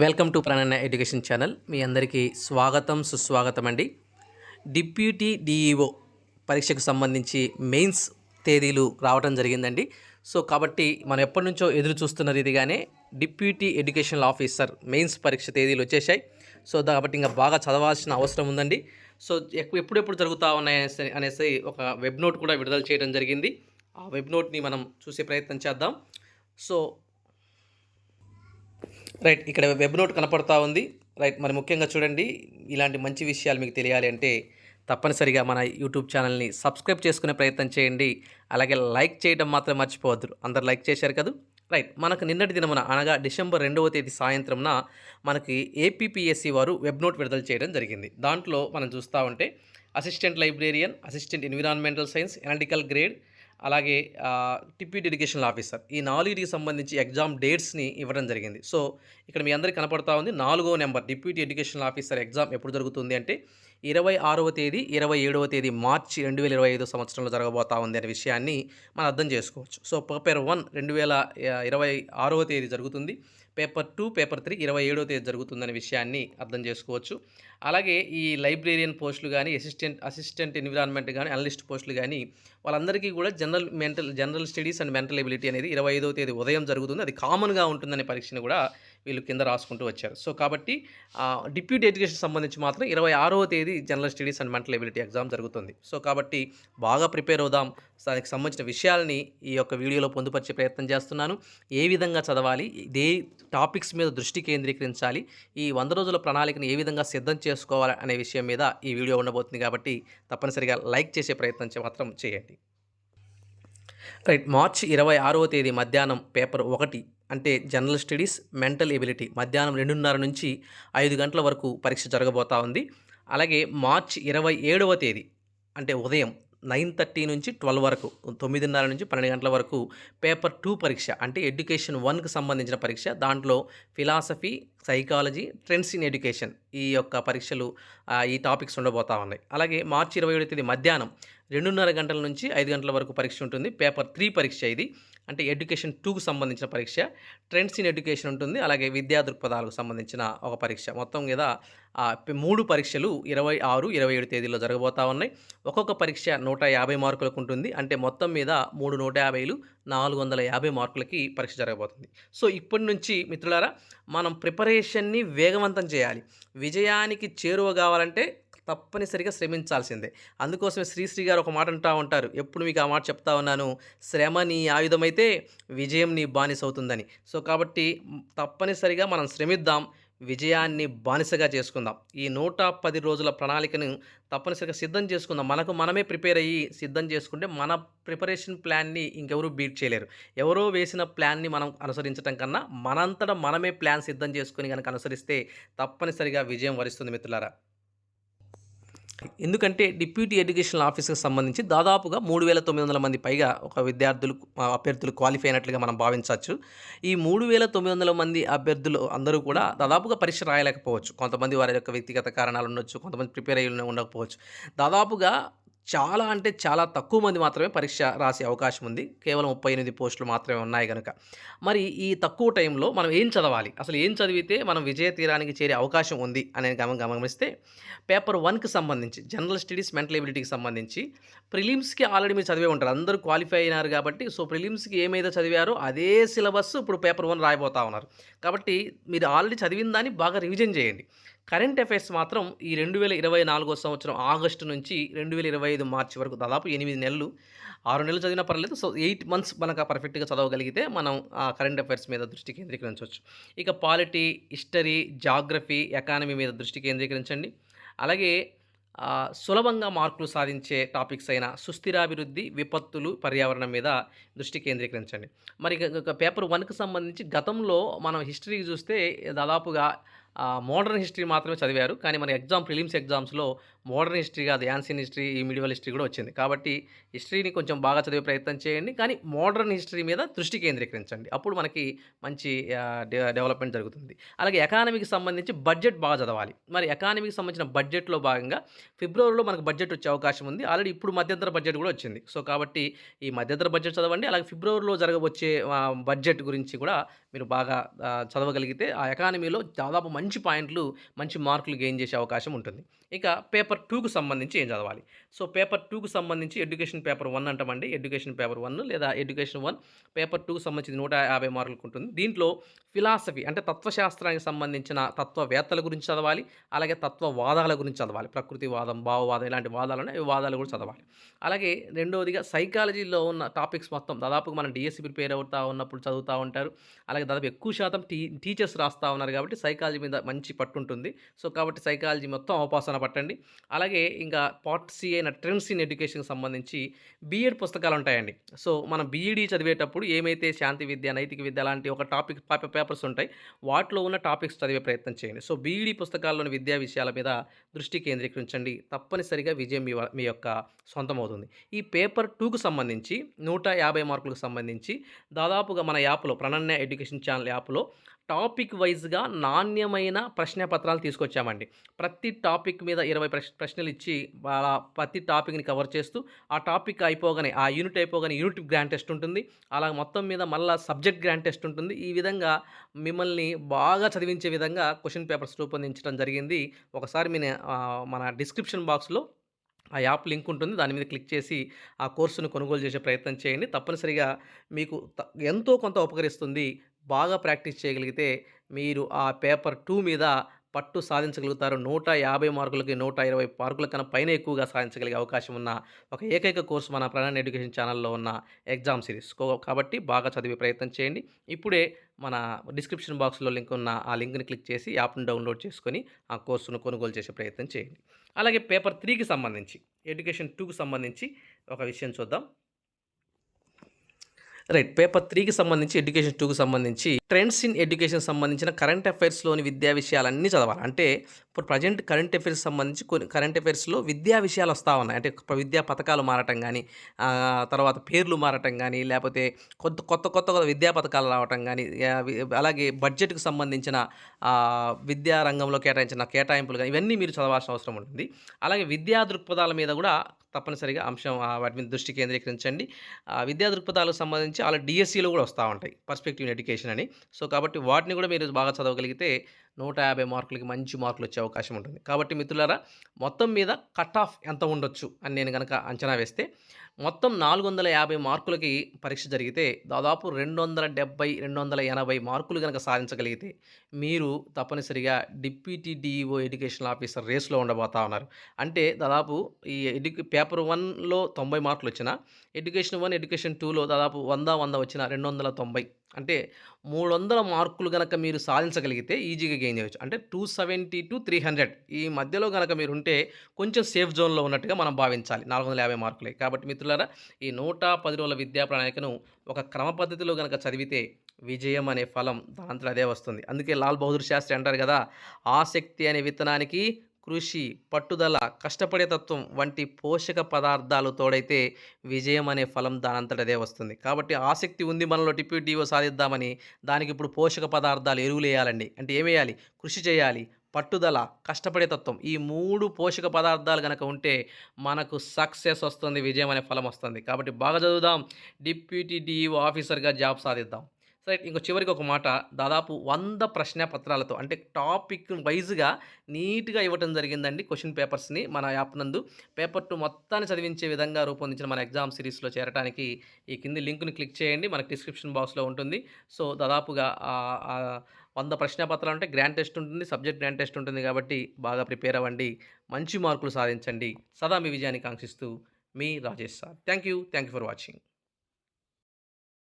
Welcome to Prananya education channel. మీ అందరికీ స్వాగతం సుస్వాగతం అండి. డిప్యూటీ డిఈఓ పరీక్షకు సంబంధించి మెయిన్స్ తేదీలు రావడం జరిగిందండి. సో కాబట్టి మనం ఎప్పటి నుంచో ఎదురు చూస్తున్న రీతిగానే డిప్యూటీ ఎడ్యుకేషనల్ ఆఫీసర్ మెయిన్స్ పరీక్ష తేదీలు వచ్చేసాయి సో కాబట్టి ఇంకా బాగా చదవాల్సిన అవసరం ఉందండి. సో ఎప్పుడెప్పుడు జరుగుతూ ఉన్నాయి అనేసి ఒక వెబ్ నోట్ కూడా విడుదల చేయడం జరిగింది. ఆ వెబ్ నోట్ని మనం చూసే ప్రయత్నం చేద్దాం. సో రైట్ ఇక్కడ వెబ్ నోట్ కనపడతా ఉంది. రైట్ మరి ముఖ్యంగా చూడండి ఇలాంటి మంచి విషయాలు మీకు తెలియాలి అంటే తప్పనిసరిగా మన యూట్యూబ్ ఛానల్ని సబ్స్క్రైబ్ చేసుకునే ప్రయత్నం చేయండి. అలాగే లైక్ చేయడం మాత్రం మర్చిపోవద్దు. అందరు లైక్ చేశారు కదా? రైట్ మనకు నిన్నటి దినమున అనగా డిసెంబర్ రెండవ తేదీ సాయంత్రంన మనకి ఏపీపీఎస్సి వారు వెబ్ నోట్ విడుదల చేయడం జరిగింది. దాంట్లో మనం చూస్తూ ఉంటే assistant librarian assistant environmental science analytical grade అలాగే డిప్యూటీ ఎడ్యుకేషనల్ ఆఫీసర్ ఈ నాలుగిటికి సంబంధించి ఎగ్జామ్ డేట్స్ని ఇవ్వడం జరిగింది. సో ఇక్కడ మీ అందరికీ కనపడతా ఉంది నాలుగో number deputy educational officer exam ఎప్పుడు జరుగుతుంది అంటే ఇరవై ఆరవ తేదీ ఇరవై ఏడవ తేదీ మార్చి రెండు వేల ఇరవై ఐదు సంవత్సరంలో జరగబోతా ఉంది అనే విషయాన్ని మనం అర్థం చేసుకోవచ్చు. సో పేపర్ వన్ రెండు వేల ఇరవై ఆరవ తేదీ జరుగుతుంది. పేపర్ టూ పేపర్ త్రీ ఇరవై ఏడవ తేదీ జరుగుతుందనే విషయాన్ని అర్థం చేసుకోవచ్చు. అలాగే ఈ లైబ్రేరియన్ పోస్టులు కానీ అసిస్టెంట్ అసిస్టెంట్ ఎన్విరాన్మెంట్ కానీ అనలిస్ట్ పోస్టులు కానీ వాళ్ళందరికీ కూడా general mental general studies and mental ability అనేది ఇరవై ఐదవ తేదీ ఉదయం జరుగుతుంది. అది కామన్గా ఉంటుందనే పరీక్షను కూడా వీళ్ళు కింద రాసుకుంటూ వచ్చారు. సో కాబట్టి డిప్యూటీ ఎడ్యుకేషన్ సంబంధించి మాత్రం ఇరవై ఆరవ తేదీ general studies and mental ability exam జరుగుతుంది. సో కాబట్టి బాగా ప్రిపేర్ అవుదాం. దానికి సంబంధించిన విషయాల్ని ఈ యొక్క వీడియోలో పొందుపరిచే ప్రయత్నం చేస్తున్నాను. ఏ విధంగా చదవాలి? ఇదే టాపిక్స్ మీద దృష్టి కేంద్రీకరించాలి. ఈ వంద రోజుల ప్రణాళికను ఏ విధంగా సిద్ధం చేసుకోవాలి అనే విషయం మీద ఈ వీడియో ఉండబోతుంది కాబట్టి తప్పనిసరిగా లైక్ చేసే ప్రయత్నం మాత్రం చేయండి. రైట్ మార్చి ఇరవై ఆరవ తేదీ మధ్యాహ్నం పేపర్ ఒకటి అంటే జనరల్ స్టడీస్ మెంటల్ ఎబిలిటీ మధ్యాహ్నం రెండున్నర నుంచి ఐదు గంటల వరకు పరీక్ష జరగబోతా ఉంది. అలాగే మార్చి ఇరవై ఏడవ తేదీ అంటే ఉదయం నైన్ థర్టీ నుంచి ట్వెల్వ్ వరకు తొమ్మిదిన్నర నుంచి పన్నెండు గంటల వరకు పేపర్ టూ పరీక్ష అంటే ఎడ్యుకేషన్ వన్కి సంబంధించిన పరీక్ష. దాంట్లో philosophy psychology trends in education ఈ యొక్క పరీక్షలు ఈ టాపిక్స్ ఉండబోతా ఉన్నాయి. అలాగే మార్చి ఇరవై ఏడవ తేదీ మధ్యాహ్నం రెండున్నర గంటల నుంచి ఐదు గంటల వరకు పరీక్ష ఉంటుంది. పేపర్ త్రీ పరీక్ష ఇది. అంటే ఎడ్యుకేషన్ టూకు సంబంధించిన పరీక్ష. ట్రెండ్స్ ఇన్ ఎడ్యుకేషన్ ఉంటుంది. అలాగే విద్యా దృక్పథాలకు సంబంధించిన ఒక పరీక్ష. మొత్తం మీద మూడు పరీక్షలు ఇరవై ఆరు ఇరవై ఏడు తేదీల్లో జరగబోతా ఉన్నాయి. ఒక్కొక్క పరీక్ష నూట యాభై మార్కులకు ఉంటుంది. అంటే మొత్తం మీద మూడు నూట యాభైలు నాలుగు వందల యాభై మార్కులకి పరీక్ష జరగబోతుంది. సో ఇప్పటి నుంచి మిత్రులారా మనం ప్రిపరేషన్ని వేగవంతం చేయాలి. విజయానికి చేరువ కావాలంటే తప్పనిసరిగా శ్రమించాల్సిందే. అందుకోసమే శ్రీశ్రీ గారు ఒక మాట అంటూ ఉంటారు. ఎప్పుడు మీకు ఆ మాట చెప్తా ఉన్నాను శ్రమ నీ ఆయుధమైతే విజయం నీ బానిస అవుతుందని సో కాబట్టి తప్పనిసరిగా మనం శ్రమిద్దాం విజయాన్ని బానిసగా చేసుకుందాం. ఈ నూట పది రోజుల ప్రణాళికను తప్పనిసరిగా సిద్ధం చేసుకుందాం. మనకు మనమే ప్రిపేర్ అయ్యి సిద్ధం చేసుకుంటే మన ప్రిపరేషన్ ప్లాన్ని ఇంకెవరూ బీట్ చేయలేరు. ఎవరో వేసిన ప్లాన్ని మనం అనుసరించడం కన్నా మనంతటా మనమే ప్లాన్ సిద్ధం చేసుకుని కనుక అనుసరిస్తే తప్పనిసరిగా విజయం వరిస్తుంది మిత్రులారా. ఎందుకంటే డిప్యూటీ ఎడ్యుకేషనల్ ఆఫీసర్కి సంబంధించి దాదాపుగా మూడు వేల తొమ్మిది వందల మంది పైగా ఒక విద్యార్థులు అభ్యర్థులు క్వాలిఫై అయినట్లుగా మనం భావించవచ్చు. ఈ మూడు వేల తొమ్మిది వందల మంది అభ్యర్థులు అందరూ కూడా దాదాపుగా పరీక్ష రాయలేకపోవచ్చు. కొంతమంది వారి యొక్క వ్యక్తిగత కారణాలు ఉండొచ్చు కొంతమంది ప్రిపేర్ అయ్యి ఉండకపోవచ్చు దాదాపుగా చాలా అంటే చాలా తక్కువ మంది మాత్రమే పరీక్ష రాసే అవకాశం ఉంది. కేవలం ముప్పై ఎనిమిది పోస్టులు మాత్రమే ఉన్నాయి కనుక మరి ఈ తక్కువ టైంలో మనం ఏం చదవాలి? అసలు ఏం చదివితే మనం విజయ తీరానికి చేరే అవకాశం ఉంది అనే గమ గమనిస్తే పేపర్ వన్కి సంబంధించి జనరల్ స్టడీస్ మెంటల్ ఎబిలిటీకి సంబంధించి ప్రిలిమ్స్కి ఆల్రెడీ మీరు చదివే ఉంటారు. అందరూ క్వాలిఫై అయినారు కాబట్టి సో ప్రిలిమ్స్కి ఏమైతే చదివారో అదే సిలబస్ ఇప్పుడు పేపర్ వన్ రాయబోతా ఉన్నారు. కాబట్టి మీరు ఆల్రెడీ చదివిన దాన్ని బాగా రివిజన్ చేయండి. కరెంట్ అఫైర్స్ మాత్రం ఈ రెండు వేల ఇరవై నాలుగో సంవత్సరం ఆగస్టు నుంచి రెండు వేల ఇరవై ఐదు మార్చి వరకు దాదాపు ఎనిమిది నెలలు ఆరు నెలలు చదివినా పర్లేదు. సో ఎయిట్ మంత్స్ మనకు పర్ఫెక్ట్గా చదవగలిగితే మనం ఆ కరెంట్ అఫైర్స్ మీద దృష్టి కేంద్రీకరించవచ్చు. ఇక పాలిటీ హిస్టరీ జాగ్రఫీ ఎకానమీ మీద దృష్టి కేంద్రీకరించండి. అలాగే సులభంగా మార్కులు సాధించే టాపిక్స్ అయిన సుస్థిరాభివృద్ధి విపత్తులు పర్యావరణం మీద దృష్టి కేంద్రీకరించండి. మరి ఇక- పేపర్ వన్కి సంబంధించి గతంలో మనం హిస్టరీకి చూస్తే దాదాపుగా మోడర్న్ హిస్టరీ మాత్రమే చదివారు. కానీ మన ఎగ్జామ్ ప్రిలిమ్స్ ఎగ్జామ్స్లో మోడర్న్ హిస్టరీ కాదు యాన్సియన్ హిస్టరీ ఈ మిడివల్ హిస్టరీ కూడా వచ్చింది. కాబట్టి హిస్టరీని కొంచెం బాగా చదివే ప్రయత్నం చేయండి కానీ మోడర్న్ హిస్టరీ మీద దృష్టి కేంద్రీకరించండి. అప్పుడు మనకి మంచి డె- డెవలప్మెంట్ జరుగుతుంది. అలాగే ఎకానమీకి సంబంధించి బడ్జెట్ బాగా చదవాలి. మరి ఎకానమీకి సంబంధించిన బడ్జెట్లో భాగంగా ఫిబ్రవరిలో మనకు బడ్జెట్ వచ్చే అవకాశం ఉంది. ఆల్రెడీ ఇప్పుడు మధ్యంతర బడ్జెట్ కూడా వచ్చింది. సో కాబట్టి ఈ మధ్యంతర బడ్జెట్ చదవండి అలాగే ఫిబ్రవరిలో జరగబోచ్చే బడ్జెట్ గురించి కూడా మీరు బాగా చదవగలిగితే ఆ ఎకానమీలో దాదాపు మంచి పాయింట్లు మంచి మార్కులు గెయిన్ చేసే అవకాశం ఉంటుంది. ఇక పేపర్ పేపర్ టూకు సంబంధించి ఏం చదవాలి? సో పేపర్ టూకు సంబంధించి ఎడ్యుకేషన్ పేపర్ వన్ అంటామండి. ఎడ్యుకేషన్ పేపర్ వన్ లేదా ఎడ్యుకేషన్ వన్ పేపర్ టూకు సంబంధించి నూట యాభై మార్కులకు ఉంటుంది. దీంట్లో ఫిలాసఫీ అంటే తత్వశాస్త్రానికి సంబంధించిన తత్వవేత్తల గురించి చదవాలి అలాగే తత్వవాదాల గురించి చదవాలి. ప్రకృతివాదం భావవాదం ఇలాంటి వాదాలను ఈ వాదాలు కూడా చదవాలి. అలాగే రెండవదిగా సైకాలజీలో ఉన్న టాపిక్స్ మొత్తం దాదాపు మనం డిఎస్సి ప్రిపేర్ అవుతా ఉన్నప్పుడు చదువుతూ ఉంటారు. అలాగే దాదాపు ఎక్కువ శాతం టీ టీచర్స్ రాస్తూ ఉన్నారు కాబట్టి సైకాలజీ మీద మంచి పట్టు ఉంటుంది. సో కాబట్టి సైకాలజీ మొత్తం అవపాసన పట్టండి. అలాగే ఇంకా పార్ట్ సి అయిన ట్రెండ్స్ ఇన్ ఎడ్యుకేషన్కి సంబంధించి బీఎడ్ పుస్తకాలు ఉంటాయండి సో మనం బీఈడీ చదివేటప్పుడు ఏమైతే శాంతి విద్య నైతిక విద్య లాంటి ఒక టాపిక్ పేపర్స్ ఉంటాయి వాటిలో ఉన్న టాపిక్స్ చదివే ప్రయత్నం చేయండి. సో బీఈడీ పుస్తకాల్లోని విద్యా విషయాల మీద దృష్టి కేంద్రీకరించండి. తప్పనిసరిగా విజయం మీ మీ యొక్క సొంతం అవుతుంది ఈ పేపర్ టూకు సంబంధించి నూట యాభై మార్కులకు సంబంధించి దాదాపుగా మన యాప్లో ప్రణన్య ఎడ్యుకేషన్ ఛానల్ యాప్లో టాపిక్ వైజ్గా నాణ్యమైన ప్రశ్న పత్రాలు తీసుకొచ్చామండి. ప్రతి టాపిక్ మీద ఇరవై ప్రశ్న ప్రశ్నలు ఇచ్చి ప్రతి టాపిక్ని కవర్ చేస్తూ ఆ టాపిక్ అయిపోగానే ఆ యూనిట్ అయిపోగానే యూనిట్ గ్రాండ్ టెస్ట్ ఉంటుంది. అలా మొత్తం మీద మళ్ళీ సబ్జెక్ట్ గ్రాండ్ టెస్ట్ ఉంటుంది. ఈ విధంగా మిమ్మల్ని బాగా చదివించే విధంగా క్వశ్చన్ పేపర్స్ రూపొందించడం జరిగింది. ఒకసారి మీ మన డిస్క్రిప్షన్ బాక్స్లో ఆ యాప్ లింక్ ఉంటుంది. దాని మీద క్లిక్ చేసి ఆ కోర్సును కొనుగోలు చేసే ప్రయత్నం చేయండి. తప్పనిసరిగా మీకు త- ఎంతో కొంత ఉపకరిస్తుంది బాగా ప్రాక్టీస్ చేయగలిగితే మీరు ఆ పేపర్ టూ మీద పట్టు సాధించగలుగుతారు. నూట యాభై మార్కులకి నూట ఇరవై మార్కుల కన్నా పైన ఎక్కువగా సాధించగలిగే అవకాశం ఉన్న ఒక ఏకైక కోర్సు మన ప్రణాన్ ఎడ్యుకేషన్ ఛానల్లో ఉన్న ఎగ్జామ్ సిరీస్. కాబట్టి బాగా చదివే ప్రయత్నం చేయండి. ఇప్పుడే మన డిస్క్రిప్షన్ బాక్స్లో లింక్ ఉన్న ఆ లింక్ని క్లిక్ చేసి యాప్ను డౌన్లోడ్ చేసుకొని ఆ కోర్సును కొనుగోలు చేసే ప్రయత్నం చేయండి. అలాగే పేపర్ త్రీకి సంబంధించి ఎడ్యుకేషన్ టూకి సంబంధించి ఒక విషయం చూద్దాం. రైట్ పేపర్ త్రీకి సంబంధించి ఎడ్యుకేషన్ టూకి సంబంధించి ట్రెండ్స్ ఇన్ ఎడ్యుకేషన్ సంబంధించిన కరెంట్ అఫైర్స్లోని విద్యా విషయాలన్నీ చదవాలి. అంటే ఇప్పుడు ప్రజెంట్ కరెంట్ అఫైర్స్ సంబంధించి కొన్ని కరెంట్ అఫైర్స్లో విద్యా విషయాలు వస్తూ ఉన్నాయి. అంటే విద్యా పథకాలు మారటం కానీ తర్వాత పేర్లు మారటం కానీ లేకపోతే కొత్త కొత్త కొత్త కొత్త విద్యా పథకాలు రావటం కానీ అలాగే బడ్జెట్కు సంబంధించిన విద్యా రంగంలో కేటాయించిన కేటాయింపులు కానీ ఇవన్నీ మీరు చదవాల్సిన అవసరం ఉంటుంది. అలాగే విద్యా దృక్పథాల మీద కూడా తప్పనిసరిగా అంశం వాటి మీద దృష్టి కేంద్రీకరించండి. ఆ, విద్యా దృక్పథాలకు సంబంధించి అలా డిఎస్సిలో కూడా వస్తూ ఉంటాయి. పర్స్పెక్టివ్ ఎడ్యుకేషన్ అని. సో కాబట్టి వాటిని కూడా మీరు బాగా చదవగలిగితే నూట యాభై మార్కులకి మంచి మార్కులు వచ్చే అవకాశం ఉంటుంది. కాబట్టి మిత్రులారా మొత్తం మీద కట్ ఆఫ్ ఎంత ఉండొచ్చు అని నేను కనుక అంచనా వేస్తే మొత్తం నాలుగు వందల యాభై మార్కులకి పరీక్ష జరిగితే దాదాపు రెండు వందల డెబ్బై రెండు వందల ఎనభై మార్కులు కనుక సాధించగలిగితే మీరు తప్పనిసరిగా డిప్యూటీ డిఈఓ ఎడ్యుకేషన్ ఆఫీసర్ రేస్లో ఉండబోతా ఉన్నారు. అంటే దాదాపు ఈ ఎడ్యు పేపర్ వన్లో తొంభై మార్కులు వచ్చిన ఎడ్యుకేషన్ వన్ ఎడ్యుకేషన్ టూలో దాదాపు వంద వంద వచ్చిన రెండు వందల తొంభై. అంటే మూడు వందల మార్కులు కనుక మీరు సాధించగలిగితే ఈజీగా గెయిన్ చేయవచ్చు అంటే two seventy to three hundred ఈ మధ్యలో కనుక మీరు ఉంటే కొంచెం సేఫ్ జోన్లో ఉన్నట్టుగా మనం భావించాలి. నాలుగు వందల యాభై మార్కులే. కాబట్టి మిత్రులారా ఈ నూట పది రోజుల విద్యా ప్రణాళికను ఒక క్రమ పద్ధతిలో కనుక చదివితే విజయం అనే ఫలం దాంట్లో అదే వస్తుంది. అందుకే లాల్ బహదూర్ శాస్త్రి అంటారు కదా ఆసక్తి అనే విత్తనానికి కృషి పట్టుదల కష్టపడే తత్వం వంటి పోషక పదార్థాలు తోడైతే విజయం అనే ఫలం దానంతటదే వస్తుంది. కాబట్టి ఆసక్తి ఉంది మనలో టిప్యూటీఓ సాధిద్దామని దానికి ఇప్పుడు పోషక పదార్థాలు ఎరువులు వేయాలండి అంటే ఏమేయాలి కృషి చేయాలి. పట్టుదల కష్టపడే తత్వం ఈ మూడు పోషక పదార్థాలు కనుక ఉంటే మనకు సక్సెస్ వస్తుంది విజయం అనే ఫలం వస్తుంది. కాబట్టి బాగా చదువుదాం. డిప్యూటీ డిఈఓ ఆఫీసర్గా జాబ్ సాధిద్దాం. సరే ఇంకో చివరికి ఒక మాట. దాదాపు వంద ప్రశ్న పత్రాలతో అంటే టాపిక్ వైజ్గా నీట్గా ఇవ్వటం జరిగిందండి క్వశ్చన్ పేపర్స్ని మన యాప్ నందు. పేపర్ టు మొత్తాన్ని చదివించే విధంగా రూపొందించిన మన ఎగ్జామ్ సిరీస్లో చేరడానికి ఈ కింది లింక్ని క్లిక్ చేయండి. మనకి డిస్క్రిప్షన్ బాక్స్లో ఉంటుంది. సో దాదాపుగా వంద ప్రశ్న పత్రాలు అంటే గ్రాండ్ టెస్ట్ ఉంటుంది సబ్జెక్ట్ గ్రాండ్ టెస్ట్ ఉంటుంది కాబట్టి బాగా ప్రిపేర్ అవ్వండి. మంచి మార్కులు సాధించండి. సదా మీ విజయాన్ని కాంక్షిస్తూ మీ Rajesh sir. Thank you. Thank you for watching.